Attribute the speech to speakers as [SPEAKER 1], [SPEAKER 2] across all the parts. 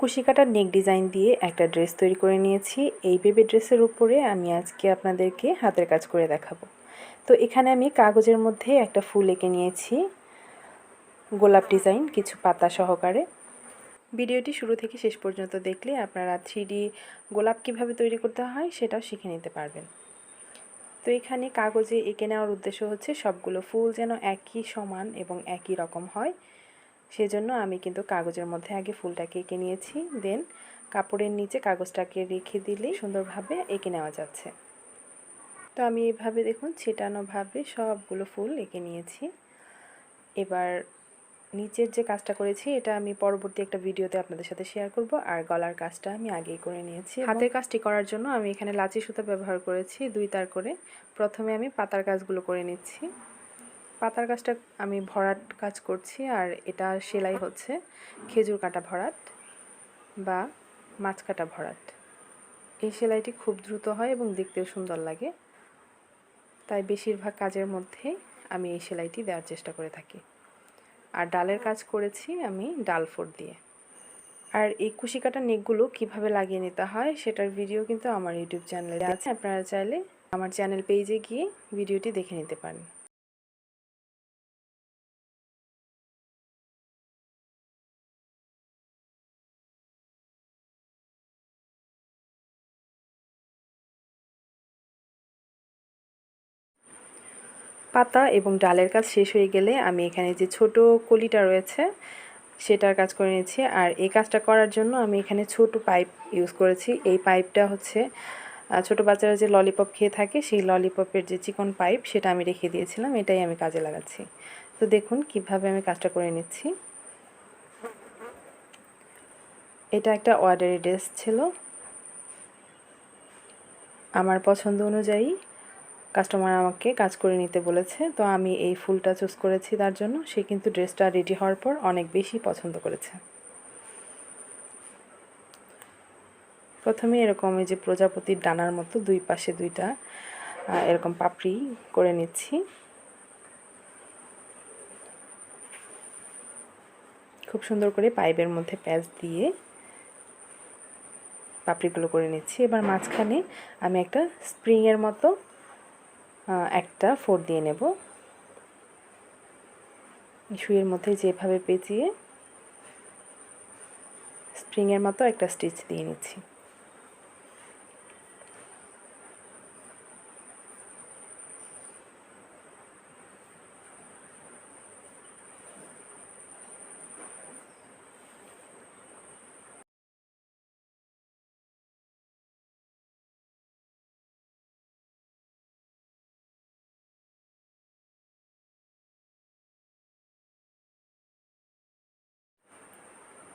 [SPEAKER 1] কুশি কাটার নেক ডিজাইন দিয়ে একটা ড্রেস তৈরি করে নিয়েছি। এই বেবি ড্রেসের উপরে আমি আজকে আপনাদেরকে হাতের কাজ করে দেখাবো। তো এখানে আমি কাগজের মধ্যে একটা ফুল এঁকে নিয়েছি। গোলাপ ডিজাইন, কিছু পাতা সহকারে। ভিডিওটি শুরু থেকে শেষ পর্যন্ত দেখলে আপনারা থ্রি গোলাপ কীভাবে তৈরি করতে হয় সেটাও শিখে নিতে পারবেন। তো এখানে কাগজে এঁকে নেওয়ার উদ্দেশ্য হচ্ছে সবগুলো ফুল যেন একই সমান এবং একই রকম হয়। সেজন্য আমি কিন্তু কাগজের মধ্যে আগে ফুলটাকে এঁকে নিয়েছি। দেন কাপড়ের নিচে কাগজটাকে রেখে দিলেই সুন্দরভাবে এঁকে নেওয়া যাচ্ছে। তো আমি এইভাবে দেখুন ছেটানোভাবে সবগুলো ফুল এঁকে নিয়েছি। এবার নিচের যে কাজটা করেছি, এটা আমি পরবর্তী একটা ভিডিওতে আপনাদের সাথে শেয়ার করব। আর গলার কাজটা আমি আগেই করে নিয়েছি হাতের কাজটি করার জন্য আমি এখানে লাচি সুতা ব্যবহার করেছি দুই তার করে। প্রথমে আমি পাতার কাজগুলো করে নিচ্ছি। পাতার কাজটা আমি ভরাট কাজ করছি আর এটা সেলাই হচ্ছে খেজুর কাটা ভরাট বা মাছ কাটা ভরাট। এই সেলাইটি খুব দ্রুত হয় এবং দেখতেও সুন্দর লাগে। তাই বেশিরভাগ কাজের মধ্যে আমি এই সেলাইটি দেওয়ার চেষ্টা করে থাকি। আর ডালের কাজ করেছি আমি ডাল ফোর দিয়ে। আর এই কুশি কাটা নেকগুলো কীভাবে লাগিয়ে নিতে হয় সেটার ভিডিও কিন্তু আমার ইউটিউব চ্যানেলে আছে। আপনারা চাইলে আমার চ্যানেল পেজে গিয়ে ভিডিওটি দেখে নিতে পারেন। পাতা এবং ডালের কাজ শেষ হয়ে গেলে আমি এখানে যে ছোট কলিটা রয়েছে, সেটার কাজ করে নিয়েছি। আর এই কাজটা করার জন্য আমি এখানে ছোট পাইপ ইউজ করেছি। এই পাইপটা হচ্ছে ছোট বাচ্চারা যে ললিপপ খেয়ে থাকে, সেই ললিপপের যে চিকন পাইপ, সেটা আমি রেখে দিয়েছিলাম। এটাই আমি কাজে লাগাচ্ছি। তো দেখুন কীভাবে আমি কাজটা করে নিচ্ছি। এটা একটা অর্ডারি ড্রেস ছিল। আমার পছন্দ অনুযায়ী কাস্টমার আমাকে কাজ করে নিতে বলেছে, তো আমি এই ফুলটা চুজ করেছি তার জন্য। সে কিন্তু ড্রেসটা রেডি হওয়ার পর অনেক বেশি পছন্দ করেছে। প্রথমে এরকম এই যে প্রজাপতির ডানার মতো দুই পাশে দুইটা এরকম পাপড়ি করে নিচ্ছি। খুব সুন্দর করে পাইপের মধ্যে প্যাচ দিয়ে পাপড়িগুলো করে নিচ্ছি। এবার মাঝখানে আমি একটা স্প্রিংয়ের মতো একটা ফোর দিয়ে নেব। শুয়ের মধ্যে যেভাবে পেঁচিয়ে স্প্রিংয়ের মতো একটা স্টিচ দিয়ে নিচ্ছি।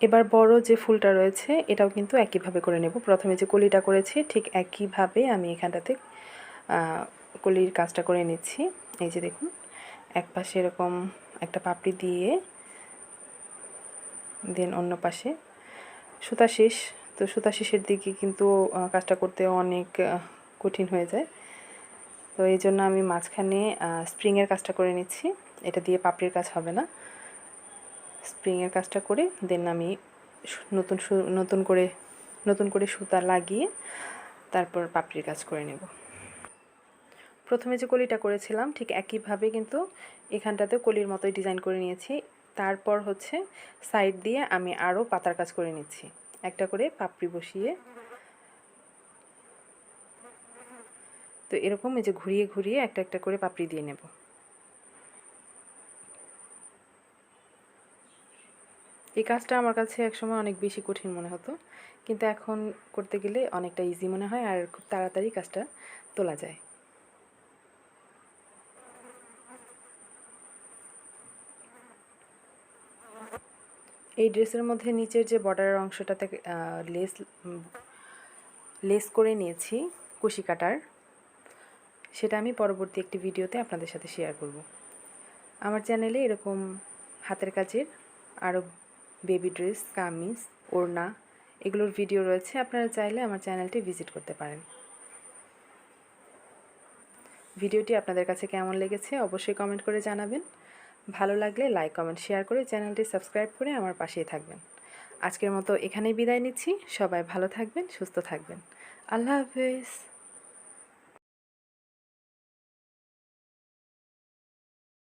[SPEAKER 1] এবার বড় যে ফুলটা রয়েছে, এটাও কিন্তু একইভাবে করে নেব। প্রথমে যে কলিটা করেছি, ঠিক একইভাবে আমি এখানটাতে কলির কাজটা করে নিচ্ছি। এই যে দেখুন, এক পাশে এরকম একটা পাপড়ি দিয়ে, দেন অন্য পাশে সুতা শেষ। তো সুতা শেষের দিকে কিন্তু কাজটা করতে অনেক কঠিন হয়ে যায়। তো এই জন্য আমি মাঝখানে স্প্রিংয়ের কাজটা করে নিচ্ছি। এটা দিয়ে পাপড়ির কাজ হবে না। স্প্রিংয়ের কাজটা করে দেন আমি নতুন নতুন করে নতুন করে সুতা লাগিয়ে তারপর পাপড়ির কাজ করে নেব। প্রথমে যে কলিটা করেছিলাম, ঠিক একইভাবে কিন্তু এখানটাতে কলির মতোই ডিজাইন করে নিয়েছি। তারপর হচ্ছে সাইড দিয়ে আমি আরও পাতার কাজ করে নিচ্ছি। একটা করে পাপড়ি বসিয়ে। তো এরকম এই যে ঘুরিয়ে ঘুরিয়ে একটা একটা করে পাপড়ি দিয়ে নেব। এই কাজটা আমার কাছে একসময় অনেক বেশি কঠিন মনে হতো। কিন্তু এখন করতে গেলে অনেকটা ইজি মনে হয় আর খুব তাড়াতাড়ি কাজটা তোলা যায়। এই ড্রেসের মধ্যে নিচের যে বর্ডারের অংশটাতে লেস লেস করে নিয়েছি কুশি কাটার। সেটা আমি পরবর্তী একটি ভিডিওতে আপনাদের সাথে শেয়ার করব। আমার চ্যানেলে এরকম হাতের কাজের আরও বেবি ড্রেস, কামিজ, ওড়না এগুলোর ভিডিও রয়েছে। আপনারা চাইলে আমার চ্যানেলটি ভিজিট করতে পারেন। ভিডিওটি আপনাদের কাছে কেমন লেগেছে অবশ্যই কমেন্ট করে জানাবেন। ভালো লাগলে লাইক কমেন্ট শেয়ার করে চ্যানেলটি সাবস্ক্রাইব করে আমার পাশেই থাকবেন। আজকের মতো এখানেই বিদায় নিচ্ছি। সবাই ভালো থাকবেন, সুস্থ থাকবেন। আল্লাহ হাফেজ।